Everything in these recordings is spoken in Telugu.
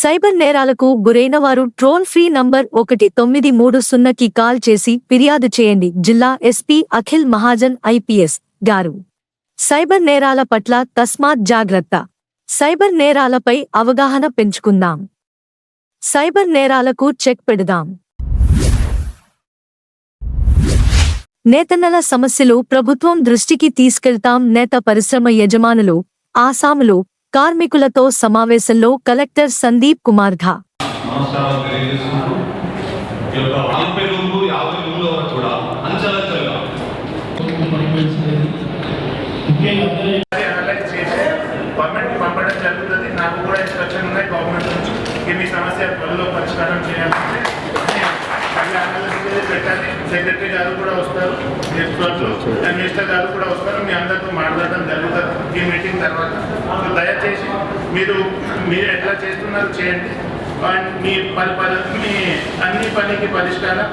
సైబర్ నేరాలకు గురైన వారు ట్రోల్ ఫ్రీ నంబర్ ఒకటి తొమ్మిది మూడు సున్నకి కాల్ చేసి ఫిర్యాదు చేయండి జిల్లా ఎస్పీ అఖిల్ మహాజన్ ఐపీఎస్ గారు. సైబర్ నేరాల పట్ల తస్మాత్ జాగ్రత్త. సైబర్ నేరాలపై అవగాహన పెంచుకుందాం. సైబర్ నేరాలకు చెక్ పెడదాం. నేతన్నల సమస్యలు ప్రభుత్వం దృష్టికి తీసుకెళ్తాం నేత పరిశ్రమ యజమానులు ఆసాములు కార్మికులతో సమావేశంలో కలెక్టర్ సందీప్ కుమార్ ఘా నమస్కారాలు తెలియజేస్తున్నాను ఈ యొక్క నలభై రూములు యాభై రూముల వరకు కూడా అంచెలంచెలుగా అనలైజ్ చేసి గవర్నమెంట్కి పంపడం జరుగుతుంది నాకు కూడా ఇన్స్ట్రక్షన్ ఉన్నాయి గవర్నమెంట్ నుంచి ఈ మీ సమస్య త్వరలో పరిష్కారం చేయాలంటే పెట్టాలి సెక్రటరీ గారు కూడా వస్తారు త్వరలో మినిస్టర్ గారు కూడా వస్తారు మీ అందరితో మాట్లాడడం జరుగుతుంది ఈ మీటింగ్ తర్వాత. దయచేసి మీరు మీరు ఎట్లా చేస్తున్నారు చేయండి. అండ్ మీ పని మీ అన్ని పనికి పరిష్కారం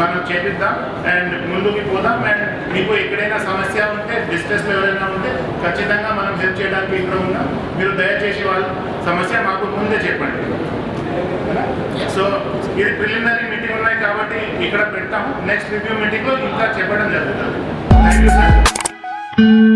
మనం చేపిద్దాం. అండ్ ముందుకు పోదాం. అండ్ మీకు ఎక్కడైనా సమస్య ఉంటే డిస్ట్రెస్లో ఎవరైనా ఉంటే ఖచ్చితంగా మనం హెల్ప్ చేయడానికి ఇక్కడ ఉన్నాం. మీరు దయచేసి వాళ్ళ సమస్య మాకు ముందే చెప్పండి. సో ఇది ప్రిలిమినరీ మీటింగ్ ఉన్నాయి కాబట్టి ఇక్కడ పెడతాం నెక్స్ట్ రివ్యూ మీటింగ్లో ఇంకా చెప్పడం జరుగుతుంది. Thank you sir